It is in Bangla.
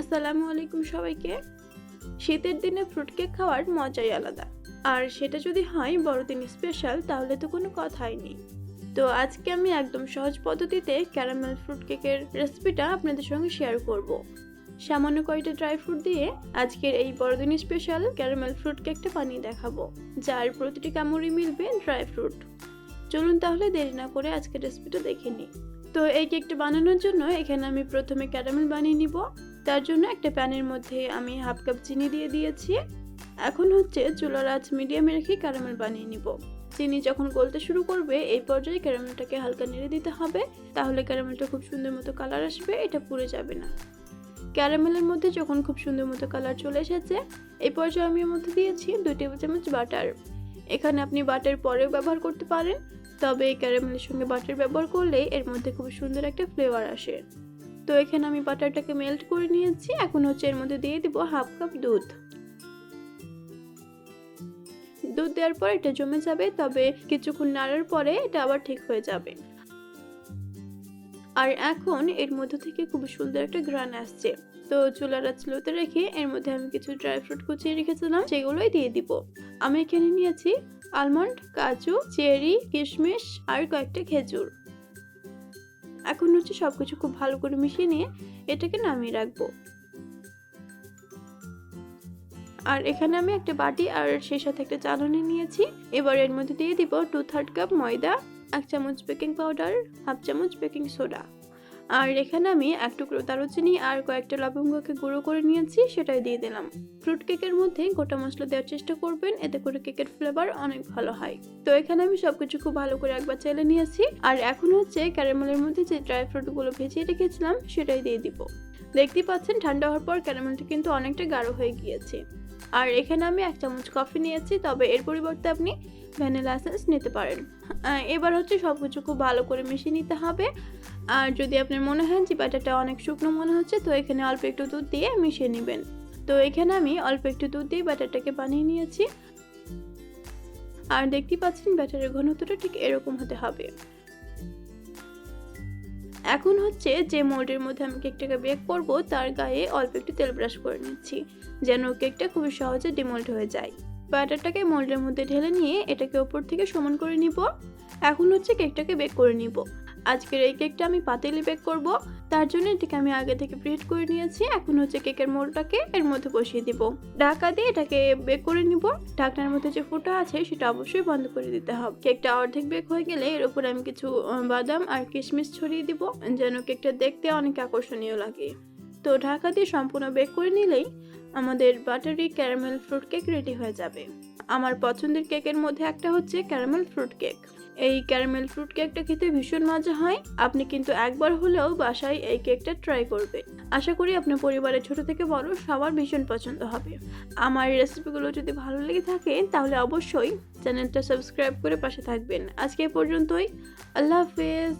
আসসালামু আলাইকুম সবাইকে। শীতের দিনে ফ্রুট কেক খাওয়ার মজাই আলাদা। আর সেটা যদি হয় বড়দিন স্পেশাল তাহলে তো কোনো কথাই নেই। তো আজকে আমি একদম সহজ পদ্ধতিতে ক্যারামেল ফ্রুট কেকের রেসিপিটা আপনাদের সঙ্গে শেয়ার করব। সামান্য কয়টা ড্রাই ফ্রুট দিয়ে আজকের এই বড়দিন স্পেশাল ক্যারামেল ফ্রুট কেকটা বানিয়ে দেখাবো, যার প্রতিটি কামড়ি মিলবে ড্রাই ফ্রুট চলুন তাহলে দেরি না করে আজকের রেসিপিটা দেখে নিই। তো এই কেকটা বানানোর জন্য এখানে আমি প্রথমে ক্যারামেল বানিয়ে নিব। তার জন্য একটা প্যানের মধ্যে আমি হাফ কাপ চিনি দিয়ে দিয়েছি। এখন হচ্ছে চুলার আঁচ মিডিয়ামে রেখে ক্যারামেল বানিয়ে নিব। চিনি যখন গলতে শুরু করবে, এই পর্যায়ে ক্যারামেলটাকে হালকা নেড়ে দিতে হবে। তাহলে ক্যারামেলটা খুব সুন্দর মতো কালার আসবে, এটা পুড়ে যাবে না। ক্যারামেলের মধ্যে যখন খুব সুন্দর মতো কালার চলে এসেছে, এই পর্যায়ে আমি এর মধ্যে দিয়েছি দুই টেবিল চামচ বাটার। এখানে আপনি বাটার পরেও ব্যবহার করতে পারেন, তবে এই ক্যারামেলের সঙ্গে বাটার ব্যবহার করলে এর মধ্যে খুব সুন্দর একটা ফ্লেভার আসে। তো এখানে আমি বাটারটাকে মেল্ট করে নিয়েছি। এখন হচ্ছে এর মধ্যে দিয়ে দিব হাফ কাপ দুধ। দুধ দেওয়ার পর এটা জমে যাবে, তবে কিছুক্ষণ নাড়ার পরে এটা আবার ঠিক হয়ে যাবে। আর এখন এর মধ্যে থেকে খুব সুন্দর একটা গ্রান আসছে। তো চুলার আঁচলোতে রেখে এর মধ্যে আমি কিছু ড্রাই ফ্রুট কুচিয়ে রেখেছিলাম, সেগুলোই দিয়ে দিব। আমি এখানে নিয়েছি আলমন্ড কাজু, চেরি, কিশমিশ আর কয়েকটা খেজুর। এখন হচ্ছে সব কিছু খুব ভালো করে মিশিয়ে নিয়ে এটাকে নামিয়ে রাখব। আর এখানে আমি একটা বাটি আর সেই সাথে একটা চালনি নিয়েছি। এবার এর মধ্যে দিয়ে দিব টু থার্ড কাপ ময়দা, এক চামচ বেকিং পাউডার হাফ চামচ বেকিং সোডা আর এখানে আমি এক টুকরো দারুচিনি আর কয়েকটা লবঙ্গকে গুঁড়ো করে নিয়েছি, সেটাই দিয়ে দিলাম। ফ্রুট কেকের মধ্যে গোটা মশলা দেওয়ার চেষ্টা করবেন, এতে করে কেকের ফ্লেভার অনেক ভালো হয়। তো এখানে আমি সবকিছু খুব ভালো করে একবার চেলে নিয়েছি, আর এখন হচ্ছে ক্যারামেলের মধ্যে যে ড্রাই ফ্রুটগুলো ভেজিয়ে রেখেছিলাম, সেটাই দিয়ে দিব। দেখতেই পাচ্ছেন, ঠান্ডা হওয়ার পর ক্যারামেলটা কিন্তু অনেকটা গাঢ় হয়ে গিয়েছে। আর এখানে আমি এক চামচ কফি নিয়েছি, তবে এর পরিবর্তে আপনি ভ্যানিলা এসেন্স নিতে পারেন। এবার হচ্ছে সব কিছু খুব ভালো করে মিশিয়ে নিতে হবে। আর যদি আপনার মনে হয় যে ব্যাটারটা অনেক শুকনো মনে হচ্ছে, তো এখানে অল্প একটু দুধ দিয়ে মিশিয়ে নেবেন। তো এখানে আমি অল্প একটু দুধ দিয়ে ব্যাটারটাকে বানিয়ে নিয়েছি। আর দেখতেই পাচ্ছেন ব্যাটারের ঘনত্বটা ঠিক এরকম হতে হবে। এখন হচ্ছে যে মোল্ডের মধ্যে আমি কেকটাকে বেক করব, তার গায়ে অল্প একটু তেল ব্রাশ করে নিচ্ছি, যেন কেকটা খুবই সহজে ডিমোল্ড হয়ে যায়। ব্যাটারটাকে মোল্ডের মধ্যে ঢেলে নিয়ে এটাকে ওপর থেকে সমান করে নিব। এখন হচ্ছে কেকটাকে বেক করে নিব। আজকের এই কেকটা আমি পাতিলে বেক করব। তার জন্য এটাকে আমি আগে থেকে প্রিহেট করে নিয়েছি। এখন হচ্ছে কেকের মোলটাকে এর মধ্যে বসিয়ে দিব। ঢাকা দিয়ে এটাকে বেক করে নিব। ঢাকনার মধ্যে যে ফুটা আছে, সেটা অবশ্যই বন্ধ করে দিতে হবে। কেকটা অর্ধেক বেক হয়ে গেলে এর উপর আমি কিছু বাদাম আর কিশমিশ ছড়িয়ে দিব, যেন কেকটা দেখতে অনেক আকর্ষণীয় লাগে। তো ঢাকা দিয়ে সম্পূর্ণ বেক করে নিলেই আমাদের buttery caramel fruit cake ready হয়ে যাবে। আমার পছন্দের কেকের মধ্যে একটা হচ্ছে ক্যারামেল ফ্রুট কেক। এই ক্যারামেল ফ্রুট কেকটা খেতে ভীষণ মজা হয়। আপনি কিন্তু একবার হলেও বাসায় এই কেকটা ট্রাই করবেন। আশা করি আপনার পরিবারের ছোট থেকে বড় সবার ভীষণ পছন্দ হবে। আমার রেসিপিগুলো যদি ভালো লেগে থাকে, তাহলে অবশ্যই চ্যানেলটা সাবস্ক্রাইব করে পাশে থাকবেন। আজকে পর্যন্তই। আল্লাহ হাফেজ।